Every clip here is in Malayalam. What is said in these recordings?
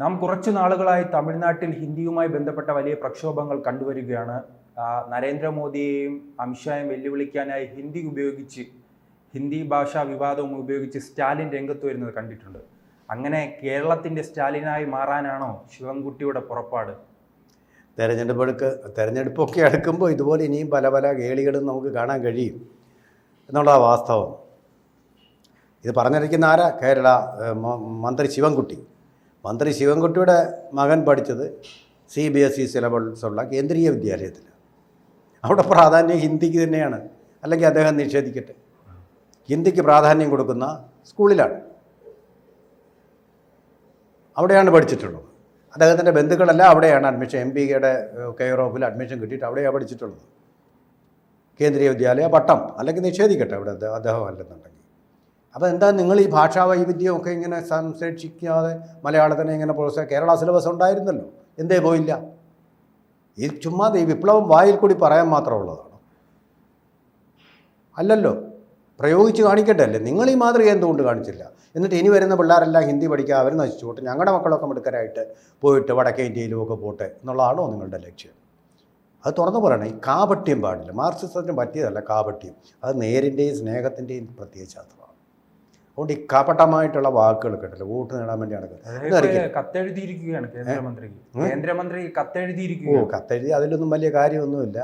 നാം കുറച്ചു നാളുകളായി തമിഴ്നാട്ടിൽ ഹിന്ദിയുമായി ബന്ധപ്പെട്ട വലിയ പ്രക്ഷോഭങ്ങൾ കണ്ടുവരികയാണ്. നരേന്ദ്രമോദിയെയും അമിത്ഷായും വെല്ലുവിളിക്കാനായി ഹിന്ദി ഉപയോഗിച്ച് ഹിന്ദി ഭാഷാ വിവാദവും ഉപയോഗിച്ച് സ്റ്റാലിൻ രംഗത്ത് വരുന്നത് കണ്ടിട്ടുണ്ട്. അങ്ങനെ കേരളത്തിന്റെ സ്റ്റാലിനായി മാറാനാണോ ശിവൻകുട്ടിയുടെ പുറപ്പാട്? തെരഞ്ഞെടുപ്പ് തെരഞ്ഞെടുപ്പൊക്കെ അടുക്കുമ്പോൾ ഇതുപോലെ ഇനിയും പല പല കേളികളും നമുക്ക് കാണാൻ കഴിയും എന്നുള്ളതാണ് വാസ്തവം. ഇത് പറഞ്ഞിരിക്കുന്ന ആരാ? കേരള മന്ത്രി ശിവൻകുട്ടി. മന്ത്രി ശിവൻകുട്ടിയുടെ മകൻ പഠിച്ചത് സി ബി എസ് ഇ സിലബസുള്ള കേന്ദ്രീയ വിദ്യാലയത്തിൽ അവിടെ പ്രാധാന്യം ഹിന്ദിക്ക് തന്നെയാണ്. അല്ലെങ്കിൽ അദ്ദേഹം നിഷേധിക്കട്ടെ. ഹിന്ദിക്ക് പ്രാധാന്യം കൊടുക്കുന്ന സ്കൂളിലാണ്. അവിടെയാണ് പഠിച്ചിട്ടുള്ളത്. അദ്ദേഹത്തിന്റെ ബന്ധുക്കളെല്ലാം അവിടെയാണ് അഡ്മിഷൻ എം പിയുടെ കെയർ ഓഫിൽ അഡ്മിഷൻ കിട്ടിയിട്ട് അവിടെയാണ് പഠിച്ചിട്ടുള്ളത്. കേന്ദ്രീയ വിദ്യാലയ പട്ടം അല്ലെങ്കിൽ നിഷേധിക്കട്ടെ അവിടെ അദ്ദേഹം അല്ലെന്നുണ്ടെങ്കിൽ. അപ്പോൾ എന്താ നിങ്ങൾ ഈ ഭാഷാ വൈവിധ്യമൊക്കെ ഇങ്ങനെ സംരക്ഷിക്കാതെ മലയാളത്തിനെ ഇങ്ങനെ പ്രോത്സാഹ കേരള സിലബസ് ഉണ്ടായിരുന്നല്ലോ. എന്തേ പോയില്ല? ഈ ചുമ്മാ ഈ വിപ്ലവം വായിൽ കൂടി പറയാൻ മാത്രമുള്ളതാണ് അല്ലല്ലോ. പ്രയോഗിച്ച് കാണിക്കട്ടെ അല്ലേ? നിങ്ങൾ ഈ മാതൃക എന്തുകൊണ്ട് കാണിച്ചില്ല? എന്നിട്ട് ഇനി വരുന്ന പിള്ളേരെല്ലാം ഹിന്ദി പഠിക്കുക അവർ നശിച്ചു പോട്ടെ ഞങ്ങളുടെ മക്കളൊക്കെ മിടുക്കരായിട്ട് പോയിട്ട് വടക്കേ ഇന്ത്യയിലും ഒക്കെ പോട്ടെ എന്നുള്ളതാണോ നിങ്ങളുടെ ലക്ഷ്യം? അത് തുറന്നു പറയണം ഈ കാപട്യം പാടില്ല. മാർക്സിസത്തിന് പറ്റിയതല്ല കാപട്യം. അത് നേരിന്റെയും സ്നേഹത്തിന്റെയും പ്രത്യേക ശാസ്ത്രമാണ്. അതുകൊണ്ട് ഈ കപടമായിട്ടുള്ള വാക്കുകൾ കേട്ടല്ലോ വോട്ട് നേടാൻ വേണ്ടി നടക്കുന്നത്. കത്തെഴുതിയിരിക്കുകയാണ് കേന്ദ്രമന്ത്രി. കേന്ദ്രമന്ത്രി കത്തെഴുതിയിരിക്കുക ഓ കത്തെഴുതി അതിലൊന്നും വലിയ കാര്യമൊന്നുമില്ല.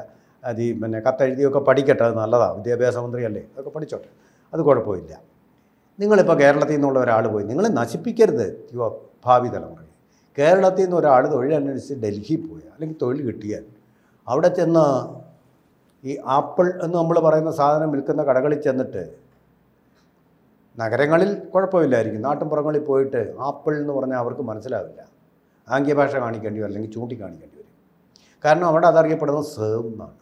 അത് ഈ പിന്നെ കത്തെഴുതിയൊക്കെ പഠിക്കട്ടെ അത് നല്ലതാണ്. വിദ്യാഭ്യാസ മന്ത്രിയല്ലേ അതൊക്കെ പഠിച്ചോട്ടെ. അത് കുഴപ്പമില്ല. നിങ്ങളിപ്പോൾ കേരളത്തിൽ നിന്നുള്ള ഒരാൾ പോയി നിങ്ങൾ നശിപ്പിക്കരുത് യുവ ഭാവി തലമുറയെ. കേരളത്തിൽ നിന്ന് ഒരാൾ തൊഴിലന്വേഷിച്ച് ഡൽഹി പോയി അല്ലെങ്കിൽ തൊഴിൽ കിട്ടിയാൽ അവിടെ ചെന്ന് ഈ ആപ്പിൾ എന്ന് നമ്മൾ പറയുന്ന സാധനം വിൽക്കുന്ന കടകളിൽ ചെന്നിട്ട് നഗരങ്ങളിൽ കുഴപ്പമില്ലായിരിക്കും. നാട്ടിൻപുറങ്ങളിൽ പോയിട്ട് ആപ്പിൾ എന്ന് പറഞ്ഞാൽ അവർക്ക് മനസ്സിലാവില്ല. ആംഗ്യഭാഷ കാണിക്കേണ്ടി വരും അല്ലെങ്കിൽ ചൂണ്ടിക്കാണിക്കേണ്ടി വരും. കാരണം അവിടെ അതറിയപ്പെടുന്നത് സേം എന്നാണ്.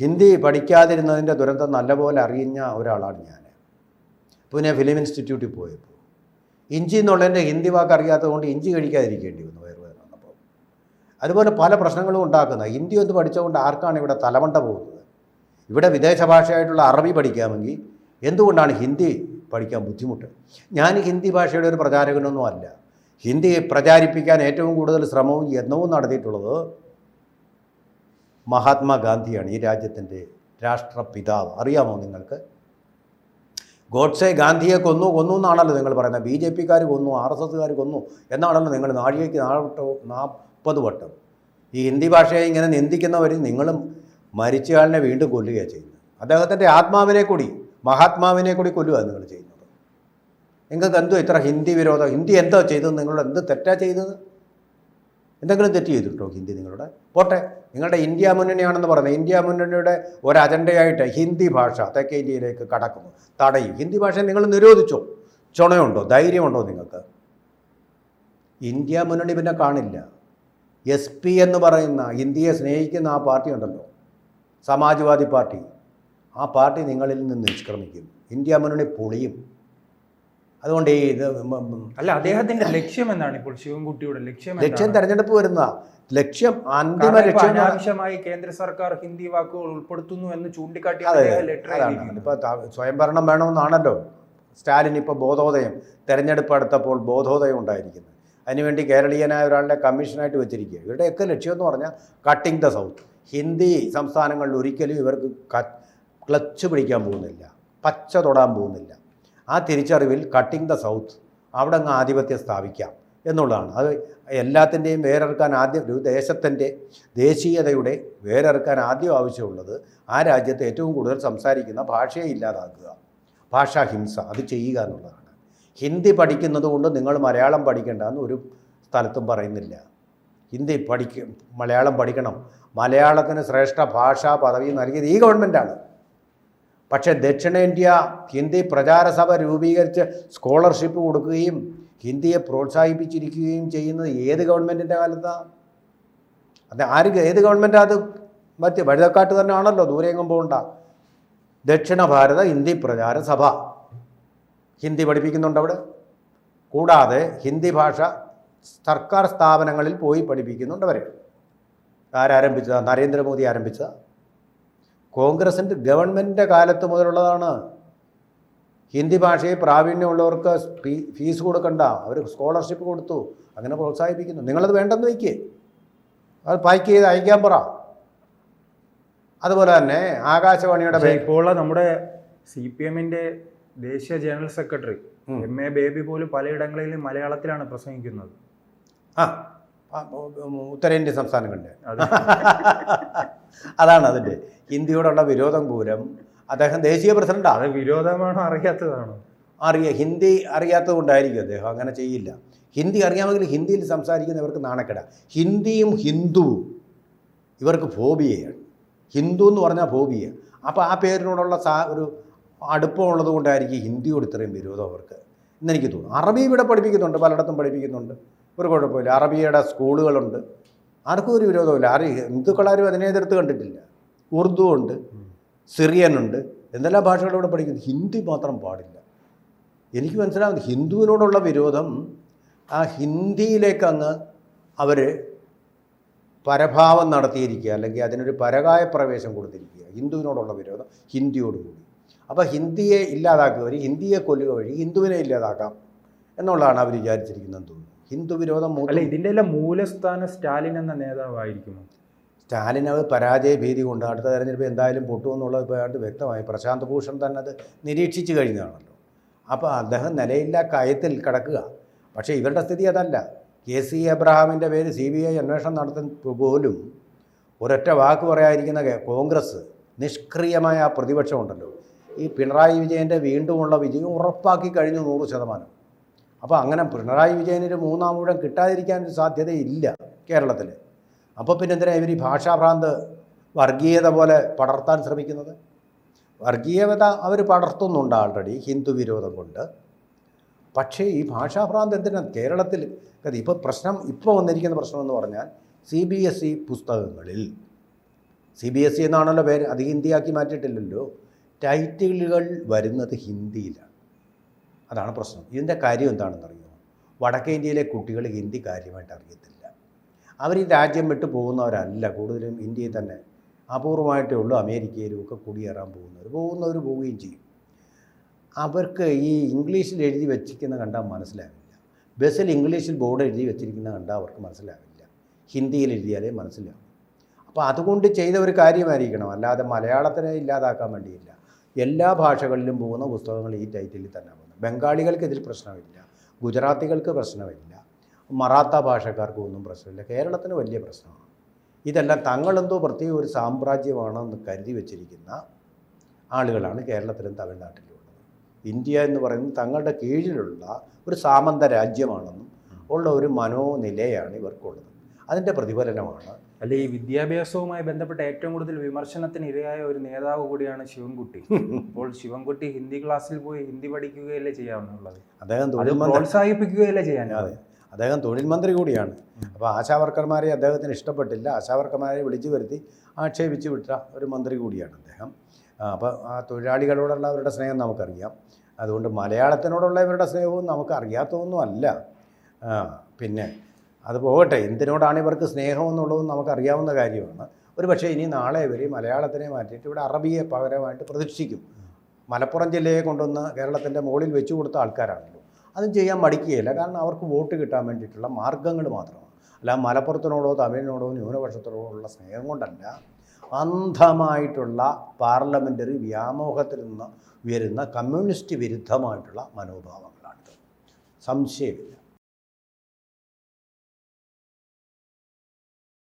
ഹിന്ദി പഠിക്കാതിരുന്നതിന്റെ ദുരന്തം നല്ലപോലെ അറിയുന്ന ഒരാളാണ് ഞാൻ. പുനെ ഫിലിം ഇൻസ്റ്റിറ്റ്യൂട്ടിൽ പോയപ്പോൾ ഇഞ്ചി എന്നുള്ളതിന്റെ ഹിന്ദി വാക്ക് അറിയാത്തതുകൊണ്ട് ഇഞ്ചി കഴിക്കാതിരിക്കേണ്ടി വന്നു വയറുവേദന വന്നപ്പോൾ. അതുപോലെ പല പ്രശ്നങ്ങളും ഉണ്ടാക്കുന്നത് ഹിന്ദി ഒന്ന് പഠിച്ചുകൊണ്ട് ആർക്കാണ് ഇവിടെ തലമണ്ട പോകുന്നത്? ഇവിടെ വിദേശ ഭാഷയായിട്ടുള്ള അറബി പഠിക്കാമെങ്കിൽ എന്തുകൊണ്ടാണ് ഹിന്ദി പഠിക്കാൻ ബുദ്ധിമുട്ട്? ഞാൻ ഹിന്ദി ഭാഷയുടെ ഒരു പ്രചാരകനൊന്നും അല്ല. ഹിന്ദി പ്രചാരിപ്പിക്കാൻ ഏറ്റവും കൂടുതൽ ശ്രമവും യത്നവും നടത്തിയിട്ടുള്ളത് മഹാത്മാഗാന്ധിയാണ് ഈ രാജ്യത്തിന്റെ രാഷ്ട്രപിതാവ്. അറിയാമോ നിങ്ങൾക്ക്? ഗോഡ്സെ ഗാന്ധിയെ കൊന്നു കൊന്നു എന്നാണല്ലോ നിങ്ങൾ പറയുന്നത്. ബി ജെ പിക്കാർ കൊന്നു ആർ എസ് എസ്സുകാർ കൊന്നു എന്നാണല്ലോ നിങ്ങൾ നാഴികയ്ക്ക് നാട്ടോ നാൽപ്പത് വട്ടം. ഈ ഹിന്ദി ഭാഷയെ ഇങ്ങനെ നിന്ദിക്കുന്നവർ നിങ്ങളും മരിച്ചയാളിനെ വീണ്ടും കൊല്ലുകയാണ് ചെയ്യുന്നത്. അദ്ദേഹത്തിന്റെ ആത്മാവിനെ കൂടി മഹാത്മാവിനെ കൂടി കൊല്ലുക നിങ്ങൾ ചെയ്യുന്നത്. നിങ്ങൾക്ക് എന്തോ ഇത്ര ഹിന്ദി വിരോധം ഹിന്ദി എന്തോ ചെയ്തത് നിങ്ങളുടെ എന്ത് തെറ്റാ ചെയ്തത്? എന്തെങ്കിലും തെറ്റ് ചെയ്തിട്ടോ ഹിന്ദി നിങ്ങളുടെ? പോട്ടെ നിങ്ങളുടെ ഇന്ത്യ മുന്നണിയാണെന്ന് പറയുന്നത് ഇന്ത്യ മുന്നണിയുടെ ഒരു അജണ്ടയായിട്ട് ഹിന്ദി ഭാഷ തെക്കേ ഇന്ത്യയിലേക്ക് കടക്കുന്നു തടയും. ഹിന്ദി ഭാഷ നിങ്ങൾ നിരോധിച്ചോ? ചുണയുണ്ടോ? ധൈര്യമുണ്ടോ നിങ്ങൾക്ക്? ഇന്ത്യ മുന്നണി പിന്നെ കാണില്ല. എസ് പി എന്ന് പറയുന്ന ഇന്ത്യയെ സ്നേഹിക്കുന്ന ആ പാർട്ടി ഉണ്ടല്ലോ സമാജ്വാദി പാർട്ടി. ആ പാർട്ടി നിങ്ങളിൽ നിന്ന് നിഷ്ക്രമിക്കും ഇന്ത്യ മുന്നണി പൊളിയും. അതുകൊണ്ട് ഈ ഇത് അല്ല അദ്ദേഹത്തിന്റെ ലക്ഷ്യം എന്താണ് ഇപ്പോൾ? ശിവൻകുട്ടിയുടെ ലക്ഷ്യം ലക്ഷ്യം? തെരഞ്ഞെടുപ്പ് വരുന്ന ലക്ഷ്യം അന്തിമ ലക്ഷ്യം ആവശ്യമായി അനാവശ്യമായി കേന്ദ്ര സർക്കാർ ഹിന്ദി വാക്കുകൾ ഉൾപ്പെടുത്തുന്നു എന്ന് ചൂണ്ടിക്കാട്ടി ഇപ്പൊ സ്വയംഭരണം വേണമെന്നാണല്ലോ. സ്റ്റാലിൻ ഇപ്പോൾ ബോധോദയം. തെരഞ്ഞെടുപ്പ് അടുത്തപ്പോൾ ബോധോദയം ഉണ്ടായിരിക്കുന്നത്. അതിനുവേണ്ടി കേരളീയനായ ഒരാളുടെ കമ്മീഷനായിട്ട് വെച്ചിരിക്കുക. ഇവരുടെയൊക്കെ ലക്ഷ്യം എന്ന് പറഞ്ഞാൽ കട്ടിങ് ദ സൗത്ത് ഹിന്ദി സംസ്ഥാനങ്ങളിൽ ഒരിക്കലും ഇവർക്ക് ക്ലച്ച് പിടിക്കാൻ പോകുന്നില്ല. പച്ച തൊടാൻ പോകുന്നില്ല. ആ തിരിച്ചറിവിൽ കട്ടിങ് ദ സൗത്ത് അവിടെ അങ്ങ് ആധിപത്യം സ്ഥാപിക്കാം എന്നുള്ളതാണ്. അത് എല്ലാത്തിന്റെയും വേറെറുക്കാൻ ആദ്യം ഒരു ദേശത്തിന്റെ ദേശീയതയുടെ വേറെറുക്കാൻ ആദ്യം ആവശ്യമുള്ളത് ആ രാജ്യത്ത് ഏറ്റവും കൂടുതൽ സംസാരിക്കുന്ന ഭാഷയെ ഇല്ലാതാക്കുക. ഭാഷാഹിംസ അത് ചെയ്യുക എന്നുള്ളതാണ്. ഹിന്ദി പഠിക്കുന്നത് കൊണ്ട് നിങ്ങൾ മലയാളം പഠിക്കേണ്ട എന്ന് ഒരു സ്ഥലത്തും പറയുന്നില്ല. ഹിന്ദി പഠിക്കും മലയാളം പഠിക്കണം. മലയാളത്തിന് ശ്രേഷ്ഠ ഭാഷാ പദവി നൽകിയത് ഈ ഗവൺമെന്റാണ് പക്ഷേ ദക്ഷിണേന്ത്യ ഹിന്ദി പ്രചാരസഭ രൂപീകരിച്ച് സ്കോളർഷിപ്പ് കൊടുക്കുകയും ഹിന്ദിയെ പ്രോത്സാഹിപ്പിച്ചിരിക്കുകയും ചെയ്യുന്നത് ഏത് ഗവൺമെന്റിന്റെ കാലത്താണ് അത് ആര് ഏത് ഗവൺമെന്റാണ് അത്? മറ്റ് വഴുതക്കാട്ട് തന്നെ ആണല്ലോ ദൂരെയെങ്ങും പോകണ്ട. ദക്ഷിണ ഭാരത ഹിന്ദി പ്രചാര സഭ ഹിന്ദി പഠിപ്പിക്കുന്നുണ്ട് അവിടെ. കൂടാതെ ഹിന്ദി ഭാഷ സർക്കാർ സ്ഥാപനങ്ങളിൽ പോയി പഠിപ്പിക്കുന്നുണ്ട് അവരെ. ആരാരംഭിച്ചതാണ് നരേന്ദ്രമോദി ആരംഭിച്ചതാണ് കോൺഗ്രസിന്റെ ഗവൺമെന്റിന്റെ കാലത്ത് മുതലുള്ളതാണ്. ഹിന്ദി ഭാഷയിൽ പ്രാവീണ്യമുള്ളവർക്ക് ഫീ- ഫീസ് കൊടുക്കണ്ട. അവർ സ്കോളർഷിപ്പ് കൊടുത്തു. അങ്ങനെ പ്രോത്സാഹിപ്പിക്കുന്നു. നിങ്ങളത് വേണ്ടെന്ന് വയ്ക്കേ. അത് പാക്ക് ചെയ്ത് അയക്കാൻ പറ. അതുപോലെ തന്നെ ആകാശവാണിയുടെ ഇപ്പോൾ നമ്മുടെ സി പി എമ്മിന്റെ ദേശീയ general secretary M A Baby പോലും പലയിടങ്ങളിലും മലയാളത്തിലാണ് പ്രസംഗിക്കുന്നത്. ആ ഉത്തരേന്ത്യൻ സംസ്ഥാനങ്ങളുടെ അതാണ് അതിന്റെ. ഹിന്ദിയോടുള്ള വിരോധം പൂരം. അദ്ദേഹം ദേശീയ പ്രസിഡന്റാണ്. അത് വിരോധമാണോ അറിയാത്തതാണോ? അറിയ ഹിന്ദി അറിയാത്തത് കൊണ്ടായിരിക്കും അദ്ദേഹം അങ്ങനെ ചെയ്യില്ല. ഹിന്ദി അറിയാമെങ്കിൽ ഹിന്ദിയിൽ സംസാരിക്കുന്നവർക്ക് നാണക്കെട. ഹിന്ദിയും ഹിന്ദുവും ഇവർക്ക് ഫോബിയയാണ് ഹിന്ദു എന്ന് പറഞ്ഞാൽ ഫോബിയ അപ്പോൾ ആ പേരിനോടുള്ള സാ ഒരു അടുപ്പമുള്ളത് കൊണ്ടായിരിക്കും ഹിന്ദിയോട് ഇത്രയും വിരോധം അവർക്ക്. എന്നെനിക്ക് തോന്നുന്നു. അറബി ഇവിടെ പഠിപ്പിക്കുന്നുണ്ട് പലയിടത്തും പഠിപ്പിക്കുന്നുണ്ട്. ഒരു കുഴപ്പമില്ല. അറബിയുടെ സ്കൂളുകളുണ്ട്. ആർക്കും ഒരു വിരോധമില്ല ആരും ഹിന്ദുക്കളാരും അതിനെ എതിർത്ത് കണ്ടിട്ടില്ല. ഉറുദു ഉണ്ട് സിറിയൻ ഉണ്ട് എന്തെല്ലാം ഭാഷകളോട് ഇവിടെ പഠിക്കുന്നു ഹിന്ദി മാത്രം പാടില്ല. എനിക്ക് മനസ്സിലാവുന്നത് ഹിന്ദുവിനോടുള്ള വിരോധം ആ ഹിന്ദിയിലേക്കങ്ങ് അവർ പരഭാവം നടത്തിയിരിക്കുക അല്ലെങ്കിൽ അതിനൊരു പരകായ പ്രവേശം കൊടുത്തിരിക്കുക. ഹിന്ദുവിനോടുള്ള വിരോധം ഹിന്ദിയോടുകൂടി. അപ്പോൾ ഹിന്ദിയെ ഇല്ലാതാക്കുക വഴി ഹിന്ദിയെ കൊല്ലുക വഴി ഹിന്ദുവിനെ ഇല്ലാതാക്കാം എന്നുള്ളതാണ് അവർ വിചാരിച്ചിരിക്കുന്നതെന്ന് തോന്നുന്നു. ഹിന്ദു വിരോധം അല്ല ഇതിന്റെ എല്ലാം മൂലസ്ഥാനം സ്റ്റാലിൻ എന്ന നേതാവായിരിക്കുമോ? സ്റ്റാലിൻ അത് പരാജയ ഭീതി കൊണ്ട് അടുത്ത തെരഞ്ഞെടുപ്പ് എന്തായാലും പൊട്ടുമെന്നുള്ളത് ഇപ്പോൾ വ്യക്തമായി. പ്രശാന്ത് ഭൂഷൺ തന്നെ അത് നിരീക്ഷിച്ചു കഴിഞ്ഞതാണല്ലോ. അപ്പോൾ അദ്ദേഹം നിലയില്ല കയത്തിൽ കിടക്കുക. പക്ഷേ ഇവരുടെ സ്ഥിതി അതല്ല. കെ സി എബ്രഹാമിന്റെ പേര് സി ബി ഐ അന്വേഷണം നടത്തുന്ന പോലും ഒരൊറ്റ വാക്ക് പറയാതിരിക്കുന്ന കോൺഗ്രസ് നിഷ്ക്രിയമായ ആ പ്രതിപക്ഷമുണ്ടല്ലോ ഈ പിണറായി വിജയന്റെ വീണ്ടുമുള്ള വിജയം ഉറപ്പാക്കി കഴിഞ്ഞു നൂറ് ശതമാനം. അപ്പോൾ അങ്ങനെ പിണറായി വിജയനൊരു മൂന്നാം ഊഴം കിട്ടാതിരിക്കാനൊരു സാധ്യതയില്ല കേരളത്തിൽ. അപ്പോൾ പിന്നെ എന്തിനാണ് ഇവർ ഈ ഭാഷാഭ്രാന്ത് വർഗീയത പോലെ പടർത്താൻ ശ്രമിക്കുന്നത്? വർഗീയത അവർ പടർത്തുന്നുണ്ട് ആൾറെഡി ഹിന്ദു വിരോധം കൊണ്ട്. പക്ഷേ ഈ ഭാഷാഭ്രാന്ത് എന്തിനാണ് കേരളത്തിൽ? ഇപ്പോൾ പ്രശ്നം ഇപ്പോൾ വന്നിരിക്കുന്ന പ്രശ്നമെന്ന് പറഞ്ഞാൽ സി ബി എസ് ഇ പുസ്തകങ്ങളിൽ. സി ബി എസ് ഇ എന്നാണല്ലോ പേര് അത് ഹിന്ദിയാക്കി മാറ്റിയിട്ടില്ലല്ലോ. ടൈറ്റിലുകൾ വരുന്നത് ഹിന്ദിയിലാണ്. അതാണ് പ്രശ്നം. ഇതിന്റെ കാര്യം എന്താണെന്നറിയോ വടക്കേ ഇന്ത്യയിലെ കുട്ടികൾ ഹിന്ദി കാര്യമായിട്ട് അറിയത്തില്ല. അവർ ഈ രാജ്യം വിട്ട് പോകുന്നവരല്ല. കൂടുതലും ഇന്ത്യയിൽ തന്നെ അപൂർവമായിട്ടേ ഉള്ളൂ. അമേരിക്കയിലും ഒക്കെ കുടിയേറാൻ പോകുന്നവർ. പോകുന്നവർ പോവുകയും ചെയ്യും. അവർക്ക് ഈ ഇംഗ്ലീഷിൽ എഴുതി വെച്ചിരിക്കുന്ന കണ്ടാൽ മനസ്സിലാവില്ല. ബസ്സിൽ ഇംഗ്ലീഷിൽ ബോർഡ് എഴുതി വെച്ചിരിക്കുന്ന കണ്ടാൽ അവർക്ക് മനസ്സിലാവില്ല. ഹിന്ദിയിൽ എഴുതിയാലേ മനസ്സിലാവും. അപ്പോൾ അതുകൊണ്ട് ചെയ്ത ഒരു കാര്യമായിരിക്കണം. അല്ലാതെ മലയാളത്തിനെ ഇല്ലാതാക്കാൻ വേണ്ടിയില്ല. എല്ലാ ഭാഷകളിലും പോകുന്ന പുസ്തകങ്ങൾ ഈ ടൈറ്റിലിൽ തന്നെ ബംഗാളികൾക്ക് ഇതിൽ പ്രശ്നമില്ല ഗുജറാത്തികൾക്ക് പ്രശ്നമില്ല മറാത്ത ഭാഷക്കാർക്കും ഒന്നും പ്രശ്നമില്ല കേരളത്തിന് വലിയ പ്രശ്നമാണ്. ഇതെല്ലാം തങ്ങളെന്തോ പ്രത്യേക ഒരു സാമ്രാജ്യമാണെന്ന് കരുതി വച്ചിരിക്കുന്ന ആളുകളാണ് കേരളത്തിലും തമിഴ്നാട്ടിലും ഉള്ളത് ഇന്ത്യ എന്ന് പറയുന്നത് തങ്ങളുടെ കീഴിലുള്ള ഒരു സാമന്ത രാജ്യമാണെന്നും ഉള്ള ഒരു മനോനിലയാണ് ഇവർക്കുള്ളത്. അതിന്റെ പ്രതിഫലനമാണ് അല്ല ഈ വിദ്യാഭ്യാസവുമായി ബന്ധപ്പെട്ട ഏറ്റവും കൂടുതൽ വിമർശനത്തിന് ഇരയായ ഒരു നേതാവ് കൂടിയാണ് ശിവൻകുട്ടി. അപ്പോൾ ശിവൻകുട്ടി ഹിന്ദി ക്ലാസ്സിൽ പോയി ഹിന്ദി പഠിക്കുകയല്ലേ ചെയ്യാവുന്നുള്ളത് അദ്ദേഹം പ്രോത്സാഹിപ്പിക്കുകയല്ലേ ചെയ്യാൻ അതെ. അദ്ദേഹം തൊഴിൽ മന്ത്രി കൂടിയാണ്. അപ്പോൾ ആശാവർക്കർമാരെ അദ്ദേഹത്തിന് ഇഷ്ടപ്പെട്ടില്ല. ആശാവർക്കർമാരെ വിളിച്ചു വരുത്തി ആക്ഷേപിച്ചു വിട്ട ഒരു മന്ത്രി കൂടിയാണ് അദ്ദേഹം. അപ്പോൾ ആ തൊഴിലാളികളോടുള്ള അവരുടെ സ്നേഹം നമുക്കറിയാം. അതുകൊണ്ട് മലയാളത്തിനോടുള്ള ഇവരുടെ സ്നേഹവും നമുക്ക് അറിയാത്തതൊന്നും അല്ല പിന്നെ അത് പോകട്ടെ. എന്തിനോടാണ് ഇവർക്ക് സ്നേഹം എന്നുള്ളതും നമുക്കറിയാവുന്ന കാര്യമാണ്. ഒരു പക്ഷേ ഇനി നാളെ ഇവർ മലയാളത്തിനെ മാറ്റിയിട്ട് ഇവിടെ അറബിയെ പകരമായിട്ട് പ്രതീക്ഷിക്കും മലപ്പുറം ജില്ലയെ കൊണ്ടുവന്ന് കേരളത്തിന്റെ മുകളിൽ വെച്ചു കൊടുത്ത ആൾക്കാരാണല്ലോ. അതും ചെയ്യാൻ മടിക്കുകയില്ല. കാരണം അവർക്ക് വോട്ട് കിട്ടാൻ വേണ്ടിയിട്ടുള്ള മാർഗങ്ങൾ മാത്രമാണ്. അല്ല മലപ്പുറത്തിനോടോ തമിഴിനോടോ ന്യൂനപക്ഷത്തിനോടോ ഉള്ള സ്നേഹം കൊണ്ടല്ല അന്ധമായിട്ടുള്ള പാർലമെന്ററി വ്യാമോഹത്തിൽ നിന്ന് വരുന്ന കമ്മ്യൂണിസ്റ്റ് വിരുദ്ധമായിട്ടുള്ള മനോഭാവങ്ങളാണിത്. സംശയമില്ല.